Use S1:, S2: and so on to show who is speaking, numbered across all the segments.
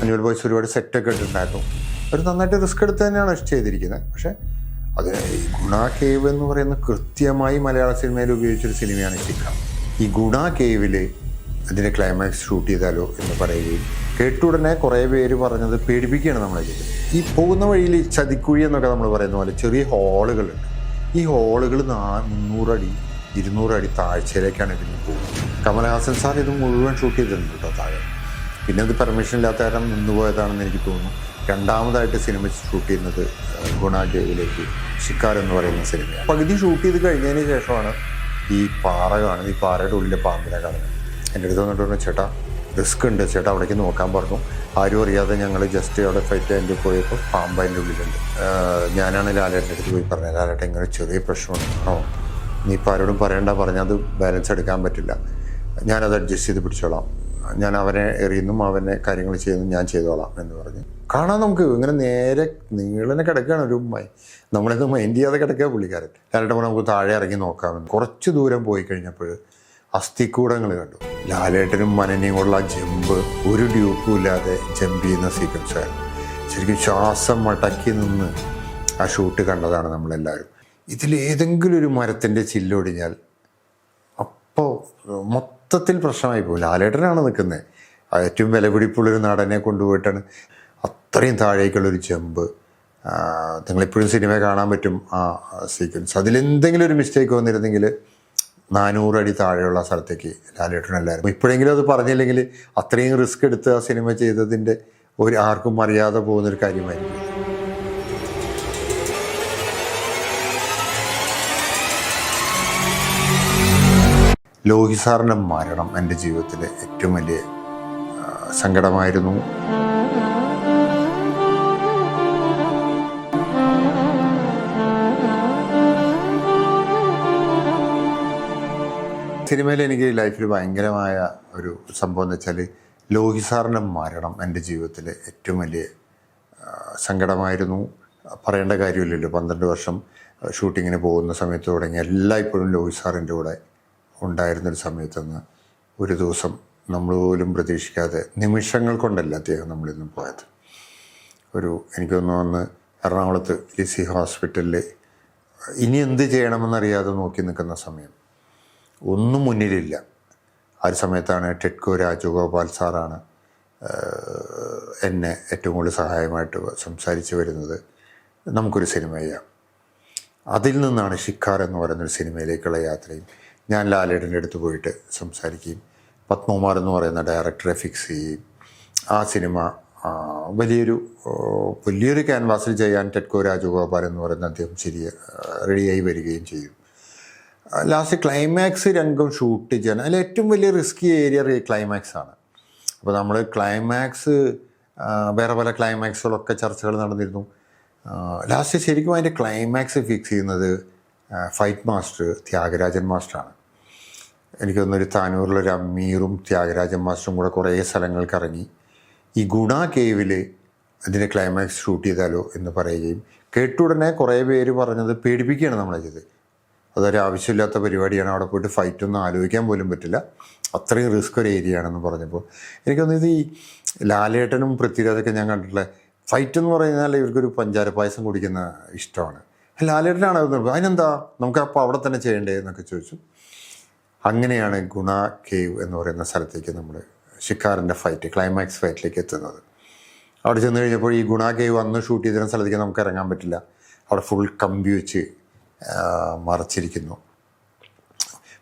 S1: അഞ്ഞൂറ് ബോയ്സ് ഒരുപാട് സെറ്റൊക്കെ ഇട്ടിട്ടുണ്ടായിരുന്നു. അവർ നന്നായിട്ട് റിസ്ക് എടുത്ത് തന്നെയാണ് ചെയ്തിരിക്കുന്നത്. പക്ഷേ അത് ഗുണ കേവ് എന്ന് പറയുന്ന കൃത്യമായി മലയാള സിനിമയിൽ ഉപയോഗിച്ചൊരു സിനിമയാണ് ശിഖ. ഈ ഗുണ കേവിൽ അതിന്റെ ക്ലൈമാക്സ് ഷൂട്ട് ചെയ്താലോ എന്ന് പറയുകയും കേട്ടുടനെ കുറേ പേര് പറഞ്ഞത് പേടിപ്പിക്കുകയാണ് നമ്മളെ ചെയ്തത്. ഈ പോകുന്ന വഴിയിൽ ചതിക്കുഴി എന്നൊക്കെ നമ്മൾ പറയുന്ന പോലെ ചെറിയ ഹോളുകളുണ്ട്. ഈ ഹോളുകൾ നാ മുന്നൂറടി ഇരുന്നൂറടി താഴ്ചയിലേക്കാണ് ഇതിന് പോകുന്നത്. കമലഹാസൻ സാർ ഇത് മുഴുവൻ ഷൂട്ട് ചെയ്തിട്ടുണ്ട് കേട്ടോ താഴെ. പിന്നെ അത് പെർമിഷൻ ഇല്ലാത്ത കാരണം നിന്നുപോയതാണെന്ന് എനിക്ക് തോന്നുന്നു. രണ്ടാമതായിട്ട് സിനിമ ഷൂട്ട് ചെയ്യുന്നത് ഗുണ കേവിലേക്ക് ഷിക്കാർ എന്ന് പറയുന്ന സിനിമ പകുതി ഷൂട്ട് ചെയ്ത് കഴിഞ്ഞതിന് ശേഷമാണ് ഈ പാറ കാണുന്നത്. ഈ പാറയുടെ ഉള്ളിലെ പാമ്പിനെ കാണുന്നത്. എന്റെ അടുത്ത് വന്നിട്ട് പറഞ്ഞു ചേട്ടാ റിസ്ക് ഉണ്ട്. ചേട്ടാ അവിടേക്ക് നോക്കാൻ പറഞ്ഞു. ആരും അറിയാതെ ഞങ്ങൾ ജസ്റ്റ് അവിടെ ഫൈറ്റ് അതിന്റെ പോയപ്പോൾ പാമ്പ് അതിന്റെ ഉള്ളിലുണ്ട്. ഞാനാണ് ലാലേട്ടന്റെ അടുത്ത് പോയി പറഞ്ഞത്. ലാലേട്ടൻ ഇങ്ങനെ ചെറിയ പ്രശ്നമുണ്ട് ആണോ നീ ഇപ്പോൾ ആരോടും പറയണ്ട. പറഞ്ഞാൽ അത് ബാലൻസ് എടുക്കാൻ പറ്റില്ല. ഞാനത് അഡ്ജസ്റ്റ് ചെയ്ത് പിടിച്ചോളാം. ഞാൻ അവനെ എറിയുന്നും അവനെ കാര്യങ്ങൾ ചെയ്യുന്നു ഞാൻ ചെയ്തോളാം എന്ന് പറഞ്ഞ്. കാണാൻ നമുക്ക് ഇങ്ങനെ നേരെ നീളനെ കിടക്കുകയാണ് ഒരു മൈ നമ്മളിത് മൈൻഡ് ചെയ്യാതെ കിടക്കുക പുള്ളിക്കാരൻ. പറഞ്ഞു നമുക്ക് താഴെ ഇറങ്ങി നോക്കാമെന്ന്. കുറച്ച് ദൂരം പോയി കഴിഞ്ഞപ്പോൾ അസ്ഥിക്കൂടങ്ങൾ കണ്ടു. ലാലേട്ടനും മനനെയും ഉള്ള ജമ്പ് ഒരു ഡ്യൂപ്പും ഇല്ലാതെ ജമ്പ് ചെയ്യുന്ന സീക്വൻസ് ആയിരുന്നു. ശരിക്കും ശ്വാസം മടക്കി നിന്ന് ആ ഷൂട്ട് കണ്ടതാണ് നമ്മളെല്ലാവരും. ഇതിലേതെങ്കിലും ഒരു മരത്തിന്റെ ചില്ലൊടിഞ്ഞാൽ അപ്പോൾ മൊത്തത്തിൽ പ്രശ്നമായി പോയി. ലാലേട്ടനാണ് നിൽക്കുന്നത്. ഏറ്റവും വിലപിടിപ്പുള്ളൊരു നടനെ കൊണ്ടുപോയിട്ടാണ്. അത്രയും താഴേക്കുള്ളൊരു ചെമ്പ്. നിങ്ങളിപ്പോഴും സിനിമ കാണാൻ പറ്റും. ആ സീക്വൻസ് അതിലെന്തെങ്കിലും ഒരു മിസ്റ്റേക്ക് വന്നിരുന്നെങ്കിൽ നാനൂറടി താഴെയുള്ള സ്ഥലത്തേക്ക് ലാലേട്ടനല്ലായിരുന്നു. ഇപ്പോഴെങ്കിലും അത് പറഞ്ഞില്ലെങ്കിൽ അത്രയും റിസ്ക് എടുത്ത് ആ സിനിമ ചെയ്തതിന്റെ ഒരു ആർക്കും അറിയാതെ പോകുന്നൊരു കാര്യമായിരിക്കും. ലോഹി സാറിന്റെ മരണം എന്റെ ജീവിതത്തിലെ ഏറ്റവും വലിയ സങ്കടമായിരുന്നു. സിനിമയിൽ എനിക്ക് ലൈഫിൽ ഭയങ്കരമായ ഒരു സംഭവം എന്ന് വെച്ചാൽ ലോഹി സാറിന്റെ മരണം എന്റെ ജീവിതത്തിലെ ഏറ്റവും വലിയ സങ്കടമായിരുന്നു. പറയേണ്ട കാര്യമില്ലല്ലോ. പന്ത്രണ്ട് വർഷം ഷൂട്ടിങ്ങിന് പോകുന്ന സമയത്ത് തുടങ്ങി എല്ലായ്പ്പോഴും ലോഹി സാറിന്റെ കൂടെ ഉണ്ടായിരുന്നൊരു സമയത്തുനിന്ന് ഒരു ദിവസം നമ്മൾ പോലും പ്രതീക്ഷിക്കാതെ നിമിഷങ്ങൾ കൊണ്ടല്ല അദ്ദേഹം നമ്മളിന്ന് പോയത്. ഒരു എനിക്കൊന്ന് വന്ന് എറണാകുളത്ത് ലിസി ഹോസ്പിറ്റലിൽ ഇനി എന്ത് ചെയ്യണമെന്നറിയാതെ നോക്കി നിൽക്കുന്ന സമയം. ഒന്നും മുന്നിലില്ല. ആ ഒരു സമയത്താണ് ടെഡ്കോ രാജഗോപാൽ സാറാണ് എന്നെ ഏറ്റവും കൂടുതൽ സഹായമായിട്ട് സംസാരിച്ച് വരുന്നത്. നമുക്കൊരു സിനിമ ചെയ്യാം. അതിൽ നിന്നാണ് ഷിക്കാർ എന്ന് പറയുന്നൊരു സിനിമയിലേക്കുള്ള യാത്രയും ഞാൻ ലാലേട്ടന്റെ അടുത്ത് പോയിട്ട് സംസാരിക്കുകയും പത്മകുമാർ എന്ന് പറയുന്ന ഡയറക്ടറെ ഫിക്സ് ചെയ്യുകയും ആ സിനിമ വലിയൊരു വലിയൊരു ക്യാൻവാസിൽ ചെയ്യാൻ ടെറ്റ്കോ രാജഗോപാൽ എന്ന് പറയുന്ന അദ്ദേഹം ശരിയ റെഡിയായി വരികയും ചെയ്യും ലാസ്റ്റ് ക്ലൈമാക്സ് രംഗം ഷൂട്ട് ചെയ്യാൻ അതിൽ ഏറ്റവും വലിയ റിസ്കി ഏരിയ ക്ലൈമാക്സ് ആണ്. അപ്പോൾ നമ്മൾ ക്ലൈമാക്സ് വേറെ പല ക്ലൈമാക്സുകളൊക്കെ ചർച്ചകൾ നടന്നിരുന്നു. ലാസ്റ്റ് ശരിക്കും അതിന്റെ ക്ലൈമാക്സ് ഫിക്സ് ചെയ്യുന്നത് ഫൈറ്റ് മാസ്റ്റർ ത്യാഗരാജൻ മാസ്റ്ററാണ് എനിക്ക് തോന്നുന്നൊരു താനൂരിലൊരു അമ്മീറും ത്യാഗരാജൻ മാസ്റ്ററും കൂടെ കുറേ സ്ഥലങ്ങൾക്ക് ഇറങ്ങി. ഈ ഗുണ കേവിൽ അതിന്റെ ക്ലൈമാക്സ് ഷൂട്ട് ചെയ്താലോ എന്ന് പറയുകയും കേട്ടുടനെ കുറേ പേര് പറഞ്ഞത് പേടിപ്പിക്കുകയാണ് നമ്മളെ ചെയ്ത് അതൊരു ആവശ്യമില്ലാത്ത പരിപാടിയാണ് അവിടെ പോയിട്ട് ഫൈറ്റ് ഒന്നും ആലോചിക്കാൻ പോലും പറ്റില്ല. അത്രയും റിസ്ക് ഒരു ഏരിയ ആണെന്ന് പറഞ്ഞപ്പോൾ. എനിക്ക് തോന്നുന്നത് ഈ ലാലേട്ടനും പൃഥ്വിരാജൊക്കെ ഞാൻ കണ്ടിട്ടുള്ള ഫൈറ്റ് എന്ന് പറഞ്ഞാൽ ഇവർക്കൊരു പഞ്ചാര പായസം കുടിക്കുന്ന ഇഷ്ടമാണ്. ലാലേട്ടനാണ്. അതിനെന്താ? നമുക്ക് അപ്പോൾ അവിടെ തന്നെ ചെയ്യേണ്ടേ എന്നൊക്കെ ചോദിച്ചു. അങ്ങനെയാണ് ഗുണ കേവ് എന്ന് പറയുന്ന സ്ഥലത്തേക്ക് നമ്മൾ ഷിക്കാറിന്റെ ഫൈറ്റ് ക്ലൈമാക്സ് ഫൈറ്റിലേക്ക് എത്തുന്നത്. അവിടെ ചെന്ന് കഴിഞ്ഞപ്പോൾ ഈ ഗുണ കേവ് അന്ന് ഷൂട്ട് ചെയ്തിരുന്ന സ്ഥലത്തേക്ക് നമുക്ക് ഇറങ്ങാൻ പറ്റില്ല. അവിടെ ഫുൾ കമ്പി വെച്ച് മറച്ചിരിക്കുന്നു.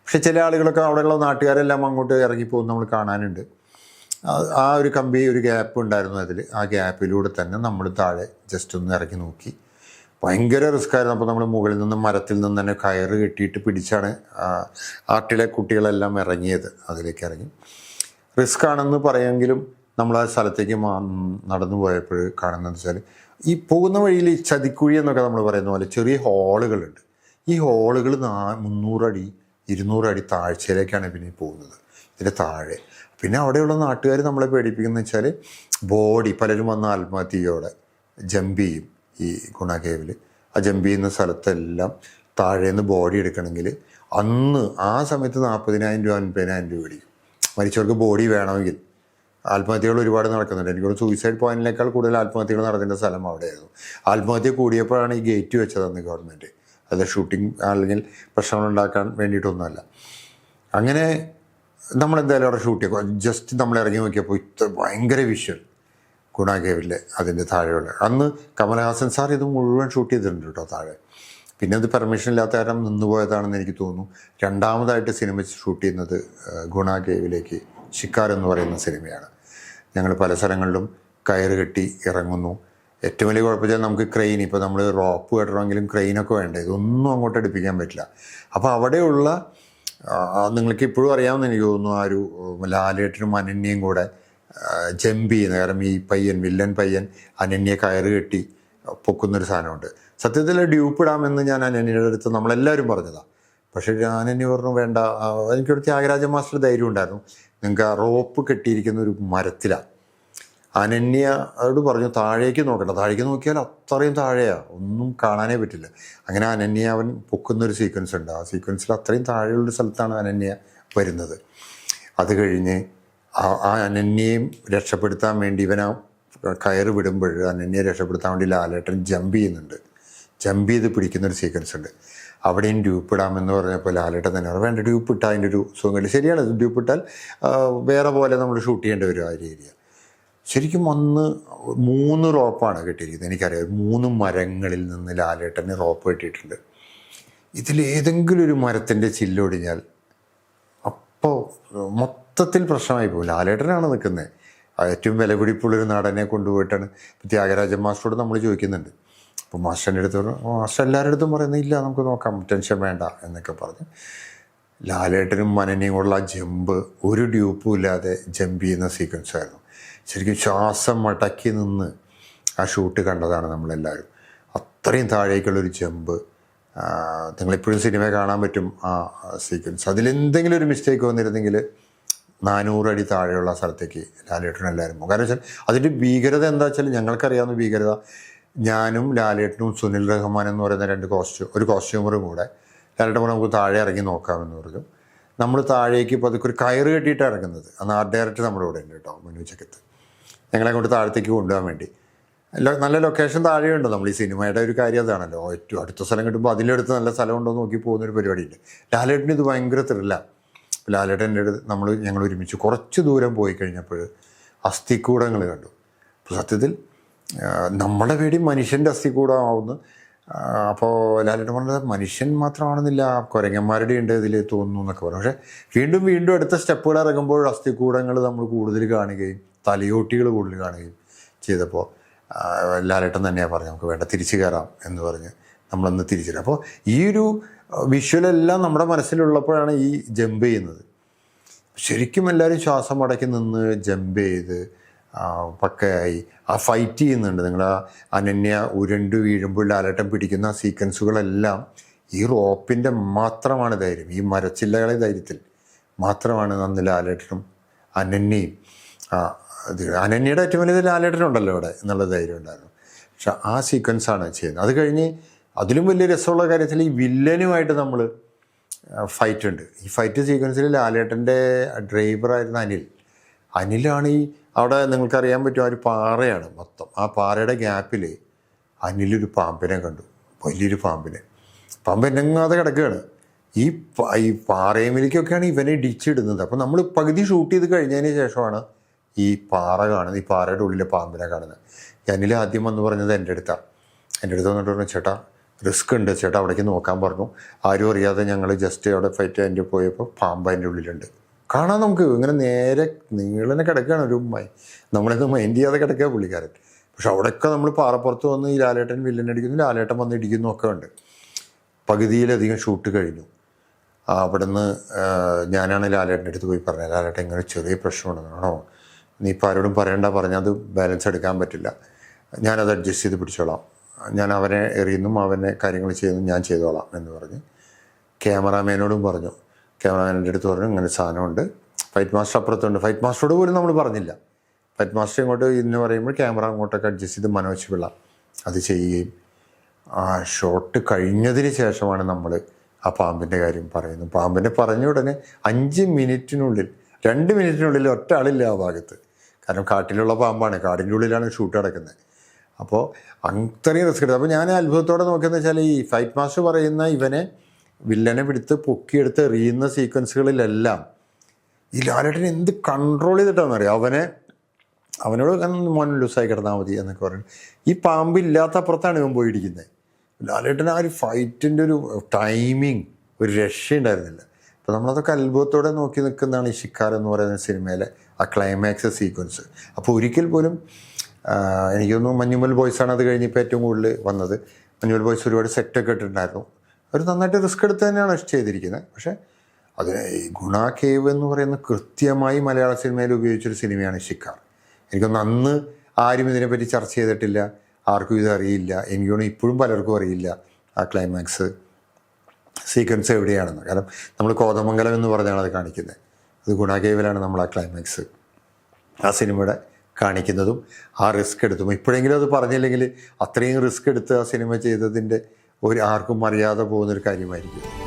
S1: പക്ഷെ ചില ആളുകളൊക്കെ അവിടെയുള്ള നാട്ടുകാരെല്ലാം അങ്ങോട്ട് ഇറങ്ങിപ്പോകും നമ്മൾ കാണാനുണ്ട്. ആ ഒരു കമ്പി ഒരു ഗ്യാപ്പ് ഉണ്ടായിരുന്നു അതിൽ ആ ഗ്യാപ്പിലൂടെ തന്നെ നമ്മൾ താഴെ ജസ്റ്റ് ഒന്ന് ഇറങ്ങി നോക്കി. ഭയങ്കര റിസ്ക് ആയിരുന്നു അപ്പോൾ നമ്മൾ മുകളിൽ നിന്ന് മരത്തിൽ നിന്ന് തന്നെ കയറ് കെട്ടിയിട്ട് പിടിച്ചാണ് ആട്ടിലെ കുട്ടികളെല്ലാം ഇറങ്ങിയത് അതിലേക്ക് ഇറങ്ങി. റിസ്ക് ആണെന്ന് പറയുമെങ്കിലും നമ്മൾ ആ സ്ഥലത്തേക്ക് നടന്നു പോയപ്പോൾ കാണുന്നത് വെച്ചാൽ ഈ പോകുന്ന വഴിയിൽ ചതിക്കുഴി എന്നൊക്കെ നമ്മൾ പറയുന്ന പോലെ ചെറിയ ഹോളുകളുണ്ട്. ഈ ഹോളുകൾ നാ മുന്നൂറടി ഇരുന്നൂറടി താഴ്ചയിലേക്കാണ് പിന്നെ പോകുന്നത് ഇതിന്റെ താഴെ. പിന്നെ അവിടെയുള്ള നാട്ടുകാർ നമ്മളെ പേടിപ്പിക്കുന്നത് വെച്ചാൽ ബോഡി പലരും വന്ന ആത്മഹത്യയോടെ ജമ്പ് ചെയ്യും. ഈ ഗുണ കേവിൽ ആ ജമ്പ് ചെയ്യുന്ന സ്ഥലത്തെല്ലാം താഴേന്ന് ബോഡി എടുക്കണമെങ്കിൽ അന്ന് ആ സമയത്ത് നാൽപ്പതിനായിരം രൂപ അൻപതിനായിരം രൂപ മേടിക്കും. മരിച്ചവർക്ക് ബോഡി വേണമെങ്കിൽ. ആത്മഹത്യകൾ ഒരുപാട് നടക്കുന്നുണ്ട്. എനിക്കൊരു സൂയിസൈഡ് പോയിന്റിനേക്കാൾ കൂടുതൽ ആത്മഹത്യകൾ നടക്കേണ്ട സ്ഥലം അവിടെയായിരുന്നു. ആത്മഹത്യ കൂടിയപ്പോഴാണ് ഈ ഗേറ്റ് വെച്ചതെന്ന് ഗവൺമെന്റ് അത് ഷൂട്ടിംഗ് അല്ലെങ്കിൽ പ്രശ്നങ്ങൾ ഉണ്ടാക്കാൻ വേണ്ടിയിട്ടൊന്നുമല്ല. അങ്ങനെ നമ്മളെന്തായാലും അവിടെ ഷൂട്ട് ചെയ്യും. ജസ്റ്റ് നമ്മൾ ഇറങ്ങി നോക്കിയപ്പോൾ ഇത്ര ഭയങ്കര വിഷ്വൽ ഗുണ അതിന്റെ താഴെയുള്ള. അന്ന് കമലഹാസൻ സാർ ഇത് മുഴുവൻ ഷൂട്ട് ചെയ്തിട്ടുണ്ട് കേട്ടോ താഴെ. പിന്നെ അത് പെർമിഷൻ ഇല്ലാത്ത കാരണം നിന്നുപോയതാണെന്ന് എനിക്ക് തോന്നുന്നു. രണ്ടാമതായിട്ട് സിനിമ ഷൂട്ട് ചെയ്യുന്നത് ഗുണാകേവിലേക്ക് ഗുണ കേവിലേക്ക് ഷിക്കാർ എന്ന് പറയുന്ന സിനിമയാണ്. ഞങ്ങൾ പല സ്ഥലങ്ങളിലും കയറ് കെട്ടി ഇറങ്ങുന്നു. ഏറ്റവും വലിയ കുഴപ്പമില്ല നമുക്ക് ക്രെയിൻ. ഇപ്പോൾ നമ്മൾ റോപ്പ് കെട്ടണമെങ്കിലും ക്രെയിനൊക്കെ വേണ്ടേ? ഇതൊന്നും അങ്ങോട്ട് അടുപ്പിക്കാൻ പറ്റില്ല. അപ്പോൾ അവിടെയുള്ള നിങ്ങൾക്ക് ഇപ്പോഴും അറിയാമെന്ന് എനിക്ക് തോന്നുന്നു ആ ഒരു ലാലേട്ടനും അനന്യയും കൂടെ ജമ്പ് ചെയ്യുന്ന കാരണം ഈ പയ്യൻ വില്ലൻ പയ്യൻ അനന്യെ കയറ് കെട്ടി പൊക്കുന്നൊരു സാധനമുണ്ട്. സത്യത്തിൽ ഡ്യൂപ്പ് ഇടാമെന്ന് ഞാൻ അനന്യയുടെ അടുത്ത് നമ്മളെല്ലാവരും പറഞ്ഞതാണ് പക്ഷേ അനന്യ പറഞ്ഞു വേണ്ട എനിക്കൊരു ത്യാഗരാജ മാസ്റ്റർ ധൈര്യം ഉണ്ടായിരുന്നു. നിങ്ങൾക്ക് ആ റോപ്പ് കെട്ടിയിരിക്കുന്ന ഒരു മരത്തിലാണ് അനന്യ അവരോട് പറഞ്ഞു താഴേക്ക് നോക്കണ്ട. താഴേക്ക് നോക്കിയാൽ അത്രയും താഴെയാണ് ഒന്നും കാണാനേ പറ്റില്ല. അങ്ങനെ അനന്യ അവൻ പൊക്കുന്നൊരു സീക്വൻസ് ഉണ്ട്. ആ സീക്വൻസിൽ അത്രയും താഴെയുള്ള സ്ഥലത്താണ് അനന്യ വരുന്നത്. അത് കഴിഞ്ഞ് ആ അനന്യയും രക്ഷപ്പെടുത്താൻ വേണ്ടി ഇവനാ കയറ് വിടുമ്പോൾ അനന്യയെ രക്ഷപ്പെടുത്താൻ വേണ്ടി ലാലേട്ടൻ ജമ്പ് ചെയ്യുന്നുണ്ട്. ജമ്പ് ചെയ്ത് പിടിക്കുന്നൊരു സീക്വൻസ് ഉണ്ട്. അവിടെയും ഡ്യൂപ്പിടാമെന്ന് പറഞ്ഞപ്പോൾ ലാലേട്ടൻ തന്നെ വേണ്ട ഡ്യൂപ്പ് ഇട്ട അതിന്റെ ഒരു സുഖമില്ല ശരിയാണ് ഡ്യൂപ്പ് ഇട്ടാൽ വേറെ പോലെ നമ്മൾ ഷൂട്ട് ചെയ്യേണ്ടി വരും ആ ഏരിയ ശരിക്കും ഒന്ന് മൂന്ന് റോപ്പാണ് കിട്ടിയിരിക്കുന്നത്. എനിക്കറിയാം മൂന്ന് മരങ്ങളിൽ നിന്ന് ലാലേട്ടന് റോപ്പ് കെട്ടിയിട്ടുണ്ട്. ഇതിലേതെങ്കിലും ഒരു മരത്തിന്റെ ചില്ലൊടിഞ്ഞാൽ അപ്പോൾ മൊത്തത്തിൽ പ്രശ്നമായി പോകും ലാലേട്ടനാണ് നിൽക്കുന്നത്. ഏറ്റവും വിലപിടിപ്പുള്ളൊരു നടനെ കൊണ്ടുപോയിട്ടാണ് ത്യാഗരാജൻ മാസ്റ്ററോട് നമ്മൾ ചോദിക്കുന്നുണ്ട്. അപ്പോൾ മാസ്റ്ററിന്റെ അടുത്ത് പറഞ്ഞു മാസ്റ്റർ എല്ലാവരുടെ അടുത്തും പറയുന്നത് ഇല്ല നമുക്ക് നോക്കാം ടെൻഷൻ വേണ്ട എന്നൊക്കെ പറഞ്ഞ്. ലാലേട്ടനും മനനെയും ഉള്ള ജമ്പ് ഒരു ഡ്യൂപ്പും ഇല്ലാതെ ജമ്പ് ചെയ്യുന്ന സീക്വൻസ് ആയിരുന്നു. ശരിക്കും ശ്വാസം മടക്കി നിന്ന് ആ ഷൂട്ട് കണ്ടതാണ് നമ്മളെല്ലാവരും. അത്രയും താഴേക്കുള്ളൊരു ജമ്പ് നിങ്ങളിപ്പോഴും സിനിമ കാണാൻ പറ്റും ആ സീക്വൻസ് അതിലെന്തെങ്കിലും ഒരു മിസ്റ്റേക്ക് വന്നിരുന്നെങ്കിൽ നാനൂറ് അടി താഴെയുള്ള സ്ഥലത്തേക്ക് ലാലേട്ടനും എല്ലാവരും പോകും. കാരണം വെച്ചാൽ അതിന്റെ ഭീകരത എന്താ വെച്ചാൽ ഞങ്ങൾക്കറിയാവുന്ന ഭീകരത ഞാനും ലാലേട്ടനും സുനിൽ റഹ്മാൻ എന്ന് പറയുന്ന രണ്ട് കോസ്റ്റ്യൂ ഒരു കോസ്റ്റ്യൂമറും കൂടെ ലാലേട്ടൻ നമുക്ക് താഴെ ഇറങ്ങി നോക്കാമെന്ന് പറഞ്ഞു. നമ്മൾ താഴേക്ക് ഇപ്പോൾ അതൊക്കെ ഒരു കയറ് കെട്ടിയിട്ടാണ് ഇറങ്ങുന്നത്. അന്ന് ആർട്ട് ഡയറക്ടർ നമ്മുടെ കൂടെ ഉണ്ട് കേട്ടോ മനു ചക്കത്ത്. ഞങ്ങളെ കൊണ്ട് താഴത്തേക്ക് കൊണ്ടുപോകാൻ വേണ്ടി. നല്ല ലൊക്കേഷൻ താഴെയുണ്ട്. നമ്മൾ ഈ സിനിമയുടെ ഒരു കാര്യം അതാണല്ലോ. ഏറ്റവും അടുത്ത സ്ഥലം കിട്ടുമ്പോൾ അതിലെടുത്ത് നല്ല സ്ഥലം ഉണ്ടോ എന്ന് നോക്കി പോകുന്ന ഒരു പരിപാടിയുണ്ട്. ലാലേട്ടന് ഇത് ഭയങ്കര ത്രില്ലാണ് ലാലേട്ടന്റെ അടുത്ത് നമ്മൾ ഞങ്ങൾ ഒരുമിച്ച് കുറച്ച് ദൂരം പോയി കഴിഞ്ഞപ്പോൾ അസ്ഥിക്കൂടങ്ങൾ കണ്ടു. അപ്പോൾ സത്യത്തിൽ നമ്മുടെ പേടി മനുഷ്യന്റെ അസ്ഥിക്കൂടമാവുന്നു അപ്പോൾ ലാലേട്ടൻ പറഞ്ഞത് മനുഷ്യൻ മാത്രമാണെന്നില്ല കുരങ്ങന്മാരുടെ ഉണ്ട് ഇതിൽ തോന്നുന്നു എന്നൊക്കെ പറഞ്ഞു. പക്ഷേ വീണ്ടും വീണ്ടും അടുത്ത സ്റ്റെപ്പുകൾ ഇറങ്ങുമ്പോൾ അസ്ഥിക്കൂടങ്ങൾ നമ്മൾ കൂടുതൽ കാണുകയും തലയോട്ടികൾ കൂടുതൽ കാണുകയും ചെയ്തപ്പോൾ ലാലേട്ടൻ തന്നെയാണ് പറഞ്ഞു നമുക്ക് വേണ്ട തിരിച്ചു കയറാം എന്ന് പറഞ്ഞ് നമ്മളൊന്ന് തിരിച്ചു അപ്പോൾ ഈ ഒരു വിഷ്വലെല്ലാം നമ്മുടെ മനസ്സിലുള്ളപ്പോഴാണ് ഈ ജമ്പ് ചെയ്യുന്നത്. ശരിക്കും എല്ലാവരും ശ്വാസം അടക്കി നിന്ന് ജമ്പ് ചെയ്ത് പക്കയായി ആ ഫൈറ്റ് ചെയ്യുന്നുണ്ട്. നിങ്ങൾ ആ അനന്യ ഉരുണ്ട് വീഴുമ്പോൾ ലാലേട്ടൻ പിടിക്കുന്ന സീക്വൻസുകളെല്ലാം ഈ റോപ്പിന്റെ മാത്രമാണ് ധൈര്യം. ഈ മരച്ചില്ലകളെ ധൈര്യത്തിൽ മാത്രമാണ് അന്ന് ലാലേട്ടനും അനന്യയും അനന്യയുടെ ഏറ്റവും വലിയ ലാലേട്ടനുണ്ടല്ലോ ഇവിടെ എന്നുള്ള ധൈര്യം ഉണ്ടായിരുന്നു. പക്ഷെ ആ സീക്വൻസാണ് ചെയ്യുന്നത്. അത് കഴിഞ്ഞ് അതിലും വലിയ രസമുള്ള കാര്യത്തിൽ ഈ വില്ലനുമായിട്ട് നമ്മൾ ഫൈറ്റ് ഉണ്ട് ഈ ഫൈറ്റ് സീക്വൻസിൽ ലാലേട്ടന്റെ ഡ്രൈവറായിരുന്ന അനിൽ. അനിലാണ് ഈ അവിടെ നിങ്ങൾക്കറിയാൻ പറ്റും ആ ഒരു പാറയാണ് മൊത്തം. ആ പാറയുടെ ഗ്യാപ്പിൽ അനിലൊരു പാമ്പിനെ കണ്ടു. വലിയൊരു പാമ്പിനെ. പാമ്പ് എന്നെങ്ങാതെ കിടക്കുകയാണ്. ഈ ഈ പാറയമിലേക്കൊക്കെയാണ് ഇവനെ ഇടിച്ചിടുന്നത്. അപ്പോൾ നമ്മൾ പകുതി ഷൂട്ട് ചെയ്ത് കഴിഞ്ഞതിന് ശേഷമാണ് ഈ പാറ കാണുന്നത്. ഈ പാറയുടെ ഉള്ളിലെ പാമ്പിനെ കാണുന്നത്. അനിൽ ആദ്യം വന്ന് പറഞ്ഞത് എന്റെ അടുത്താണ് എന്റെ അടുത്ത് വന്നിട്ട് പറഞ്ഞു ചേട്ടാ റിസ്ക് ഉണ്ട്. ചേട്ടാ അവിടേക്ക് നോക്കാൻ പറഞ്ഞു. ആരും അറിയാതെ ഞങ്ങൾ ജസ്റ്റ് അവിടെ ഫൈറ്റ് അതിന്റെ പോയപ്പോൾ പാമ്പ് അതിന്റെ ഉള്ളിലുണ്ട്. കാണാൻ നമുക്ക്. ഇങ്ങനെ നേരെ നീളനെ കിടക്കുകയാണ് ഒരു ഉമ്മായി നമ്മളിത് മൈൻഡ് ചെയ്യാതെ കിടക്കുക പുള്ളിക്കാരൻ. പക്ഷെ അവിടെയൊക്കെ നമ്മൾ പാറപ്പുറത്ത് വന്ന് ഈ ലാലേട്ടൻ വില്ലനടിക്കുന്നു ലാലേട്ടൻ വന്ന് ഇടിക്കുന്നു ഒക്കെ ഉണ്ട്. പകുതിയിലധികം ഷൂട്ട് കഴിഞ്ഞു. അവിടുന്ന് ഞാനാണ് ലാലേട്ടന്റെ അടുത്ത് പോയി പറഞ്ഞത്. ലാലേട്ടൻ ഇങ്ങനെ ചെറിയ പ്രശ്നമുണ്ടെന്നാണോ നീ ഇപ്പോൾ ആരോടും പറയണ്ട പറഞ്ഞാൽ അത് ബാലൻസ് എടുക്കാൻ പറ്റില്ല. ഞാനത് അഡ്ജസ്റ്റ് ചെയ്ത് പിടിച്ചോളാം. ഞാൻ അവനെ എറിയുന്നും അവനെ കാര്യങ്ങൾ ചെയ്യുന്നു ഞാൻ ചെയ്തോളാം എന്ന് പറഞ്ഞ്. ക്യാമറാമാനോടും പറഞ്ഞു. ക്യാമറാമാന്റെ അടുത്ത് പറഞ്ഞു ഇങ്ങനെ സാധനമുണ്ട്. ഫൈറ്റ് മാസ്റ്റർ അപ്പുറത്തുണ്ട്. ഫൈറ്റ് മാസ്റ്ററോട് പോലും നമ്മൾ പറഞ്ഞില്ല. ഫൈറ്റ് മാസ്റ്റർ ഇങ്ങോട്ട് ഇന്ന് പറയുമ്പോൾ ക്യാമറ അങ്ങോട്ടൊക്കെ അഡ്ജസ്റ്റ് ചെയ്ത് മനോജ് പിള്ള അത് ചെയ്യുകയും ആ ഷോട്ട് കഴിഞ്ഞതിന് ശേഷമാണ് നമ്മൾ ആ പാമ്പിന്റെ കാര്യം പറയുന്നത്. പാമ്പിനെ പറഞ്ഞ ഉടനെ അഞ്ച് മിനിറ്റിനുള്ളിൽ രണ്ട് മിനിറ്റിനുള്ളിൽ ഒറ്റ ആളില്ല ആ ഭാഗത്ത്. കാരണം കാട്ടിലുള്ള പാമ്പാണ്. കാടിന്റെ ഉള്ളിലാണ് ഷൂട്ട് നടക്കുന്നത്. അപ്പോൾ അത്രയും റിസ്ക് എടുത്തു. അപ്പോൾ ഞാൻ അത്ഭുതത്തോടെ നോക്കിയെന്ന് വെച്ചാൽ ഈ ഫൈറ്റ് മാസ്റ്റർ പറയുന്ന ഇവനെ വില്ലനെ പിടിത്ത് പൊക്കിയെടുത്ത് എറിയുന്ന സീക്വൻസുകളിലെല്ലാം ഈ ലാലേട്ടൻ എന്ത് കൺട്രോൾ ചെയ്തിട്ടാണെന്ന് അറിയാം അവനെ അവനോട് "ഒന്ന് മോൻ ലൂസായി കിടന്നാൽ മതി എന്നൊക്കെ പറയുന്നത്. ഈ പാമ്പ് ഇല്ലാത്ത അപ്പുറത്താണ് ഇവൻ പോയിരിക്കുന്നത്. ലാലേട്ടൻ ആ ഒരു ഫൈറ്റിന്റെ ഒരു ടൈമിങ് ഒരു രക്ഷയുണ്ടായിരുന്നില്ല. അപ്പോൾ നമ്മളതൊക്കെ അത്ഭുതത്തോടെ നോക്കി നിൽക്കുന്നതാണ് ഈ ഷിക്കാർ എന്ന് പറയുന്ന സിനിമയിലെ ആ ക്ലൈമാക്സ് സീക്വൻസ് അപ്പോൾ ഒരിക്കൽ പോലും എനിക്ക് തോന്നുന്നു മഞ്ഞുമൽ ബോയ്സാണ് അത് കഴിഞ്ഞിപ്പോൾ ഏറ്റവും കൂടുതൽ വന്നത്. മഞ്ഞുമൽ ബോയ്സ് ഒരുപാട് സെറ്റൊക്കെ ഇട്ടിട്ടുണ്ടായിരുന്നു. അവർ നന്നായിട്ട് റിസ്ക് എടുത്ത് തന്നെയാണ് ചെയ്തിരിക്കുന്നത് പക്ഷേ അതിന് ഈ ഗുണ കേവ് എന്ന് പറയുന്ന കൃത്യമായി മലയാള സിനിമയിൽ ഉപയോഗിച്ചൊരു സിനിമയാണ് ഷിക്കാർ എനിക്കൊന്ന് അന്ന് ആരും ഇതിനെപ്പറ്റി ചർച്ച ചെയ്തിട്ടില്ല. ആർക്കും ഇത് അറിയില്ല. എനിക്ക് തോന്നുന്നു ഇപ്പോഴും പലർക്കും അറിയില്ല ആ ക്ലൈമാക്സ് സീക്വൻസ് എവിടെയാണെന്ന്. കാരണം നമ്മൾ കോതമംഗലം എന്ന് പറഞ്ഞാണ് അത് കാണിക്കുന്നത് അത് ഗുണാകേവിലാണ് നമ്മൾ ആ ക്ലൈമാക്സ് ആ സിനിമയുടെ കാണിക്കുന്നതും ആ റിസ്ക് എടുത്തും. ഇപ്പോഴെങ്കിലും അത് പറഞ്ഞില്ലെങ്കിൽ അത്രയും റിസ്ക് എടുത്ത് ആ സിനിമ ചെയ്തതിന്റെ ഒരു ആർക്കും അറിയാതെ പോകുന്നൊരു കാര്യമായിരിക്കും.